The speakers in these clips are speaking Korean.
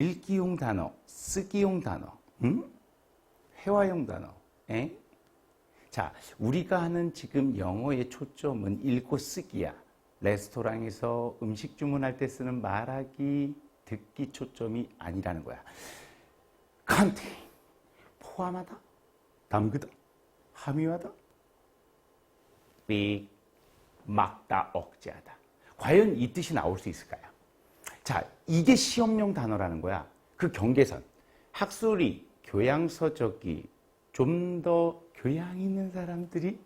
읽기용 단어, 쓰기용 단어, 응? 회화용 단어. 에? 자, 우리가 하는 지금 영어의 초점은 읽고 쓰기야. 레스토랑에서 음식 주문할 때 쓰는 말하기, 듣기 초점이 아니라는 거야. 컨테인, 포함하다, 담그다, 함유하다, 삑, 막다, 억제하다. 과연 이 뜻이 나올 수 있을까요? 자, 이게 시험용 단어라는 거야. 그 경계선. 학술이, 교양서적이 좀 더 교양 있는 사람들이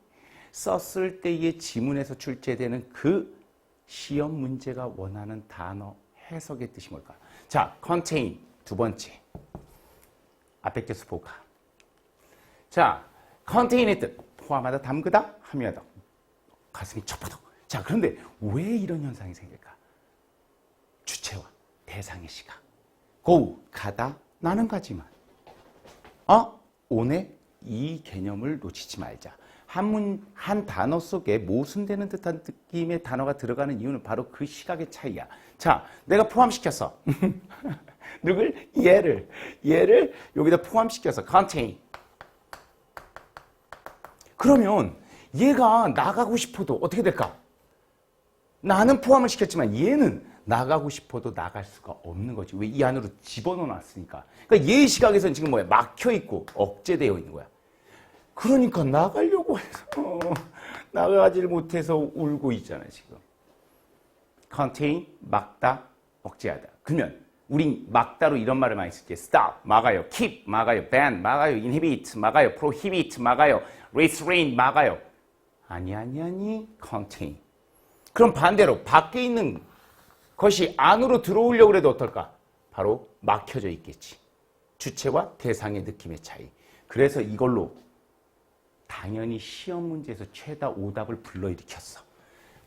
썼을 때의 지문에서 출제되는 그 시험 문제가 원하는 단어 해석의 뜻이 뭘까? 자, contain 두 번째. 계속 보가. 자, contain의 뜻. 포함하다, 담그다, 함유하다. 가슴이 첩하다. 자, 그런데 왜 이런 현상이 생길까? 주체와 대상의 시각. go, 가다, 나는 가지만. 어? 오네? 이 개념을 놓치지 말자. 한 문, 한 단어 속에 모순되는 듯한 느낌의 단어가 들어가는 이유는 바로 그 시각의 차이야. 자, 내가 포함시켰어. 누굴? 얘를. 얘를 여기다 포함시켜서 contain. 그러면 얘가 나가고 싶어도 어떻게 될까? 나는 포함을 시켰지만 얘는 나가고 싶어도 나갈 수가 없는 거지. 왜 이 안으로 집어넣어 놨으니까. 그러니까 얘의 시각에서는 지금 뭐야? 막혀 있고 억제되어 있는 거야. 그러니까 나가려고 해서 나가지를 못해서 울고 있잖아, 지금. contain 막다, 억제하다. 그러면 우린 막다로 이런 말을 많이 쓰지. stop 막아요, keep 막아요, ban 막아요, inhibit 막아요, prohibit 막아요, restrain 막아요. 아니 아니 아니 contain. 그럼 반대로 밖에 있는 것이 안으로 들어오려고 해도 어떨까? 바로 막혀져 있겠지. 주체와 대상의 느낌의 차이. 그래서 이걸로 당연히 시험 문제에서 최다 오답을 불러일으켰어.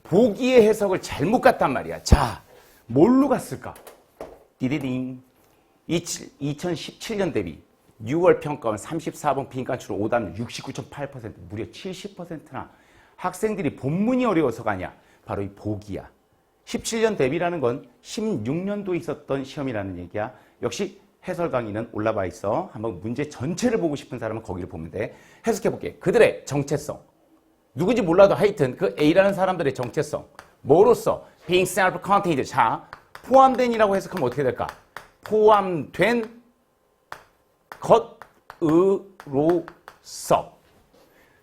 보기의 해석을 잘못 갔단 말이야. 자, 뭘로 갔을까? 디디딩. 2017년 대비 6월 평가원 34번 빈칸추로 오답률 69.8% 무려 70%나 학생들이 본문이 어려워서가 아니야. 바로 이 보기야. 17년 대비라는 건 16년도에 있었던 시험이라는 얘기야. 역시 해설 강의는 올라와 있어. 한번 문제 전체를 보고 싶은 사람은 거기를 보면 돼. 해석해 볼게. 그들의 정체성. 누군지 몰라도 하여튼 그 A라는 사람들의 정체성. 뭐로써? being self-contained. 자, 포함된이라고 해석하면 어떻게 될까? 포함된 것으로서.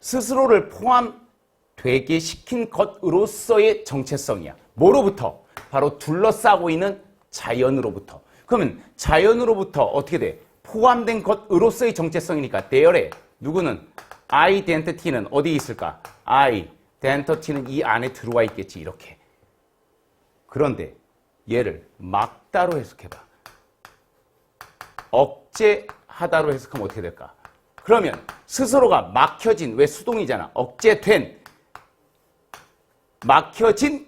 스스로를 포함 되게 시킨 것으로서의 정체성이야. 뭐로부터? 바로 둘러싸고 있는 자연으로부터. 그러면 자연으로부터 어떻게 돼? 포함된 것으로서의 정체성이니까 대열에 누구는 identity는 어디 있을까? identity는 이 안에 들어와 있겠지 이렇게. 그런데 얘를 막다로 해석해봐. 억제하다로 해석하면 어떻게 될까? 그러면 스스로가 막혀진 왜 수동이잖아. 억제된 막혀진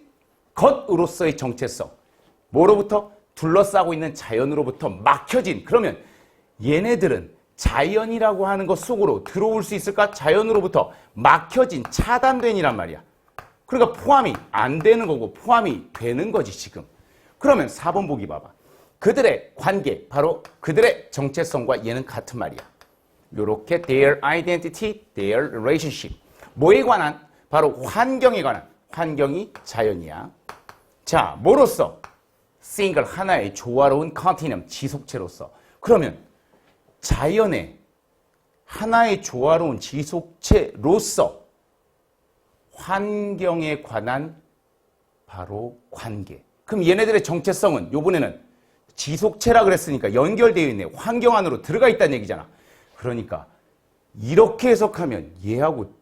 것으로서의 정체성. 뭐로부터? 둘러싸고 있는 자연으로부터 막혀진. 그러면 얘네들은 자연이라고 하는 것 속으로 들어올 수 있을까? 자연으로부터 막혀진, 차단된이란 말이야. 그러니까 포함이 안 되는 거고 포함이 되는 거지, 지금. 그러면 4번 보기 봐봐. 그들의 관계, 바로 그들의 정체성과 얘는 같은 말이야. 요렇게 their identity, their relationship. 뭐에 관한? 바로 환경에 관한. 환경이 자연이야. 자, 뭐로써? 싱글 하나의 조화로운 컨티넘 지속체로서. 그러면 자연의 하나의 조화로운 지속체로서 환경에 관한 바로 관계. 그럼 얘네들의 정체성은 요번에는 지속체라 그랬으니까 연결되어 있네. 환경 안으로 들어가 있다는 얘기잖아. 그러니까 이렇게 해석하면 얘하고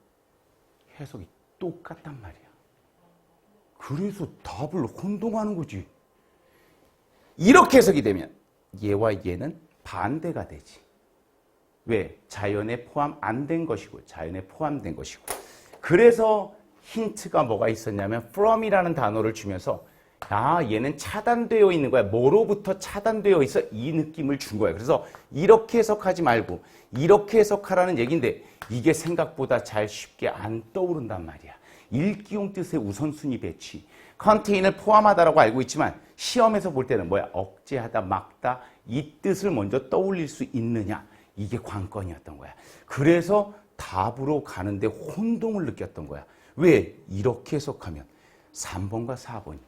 해석이 똑같단 말이야. 그래서 답을 혼동하는 거지. 이렇게 해석이 되면 얘와 얘는 반대가 되지. 왜? 자연에 포함 안 된 것이고 자연에 포함된 것이고. 그래서 힌트가 뭐가 있었냐면 from이라는 단어를 주면서 아 얘는 차단되어 있는 거야. 뭐로부터 차단되어 있어? 이 느낌을 준 거야. 그래서 이렇게 해석하지 말고 이렇게 해석하라는 얘기인데 이게 생각보다 잘 쉽게 안 떠오른단 말이야. 일기용 뜻의 우선순위 배치. 컨테인을 포함하다라고 알고 있지만 시험에서 볼 때는 뭐야? 억제하다, 막다 이 뜻을 먼저 떠올릴 수 있느냐? 이게 관건이었던 거야. 그래서 답으로 가는데 혼동을 느꼈던 거야. 왜? 이렇게 해석하면 3번과 4번이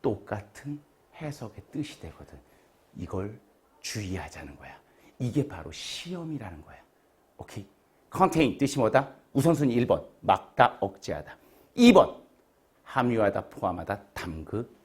똑같은 해석의 뜻이 되거든. 이걸 주의하자는 거야. 이게 바로 시험이라는 거야. 오케이? 컨테인 뜻이 뭐다? 우선순위 1번 막다 억제하다. 2번. 함유하다 포함하다 담그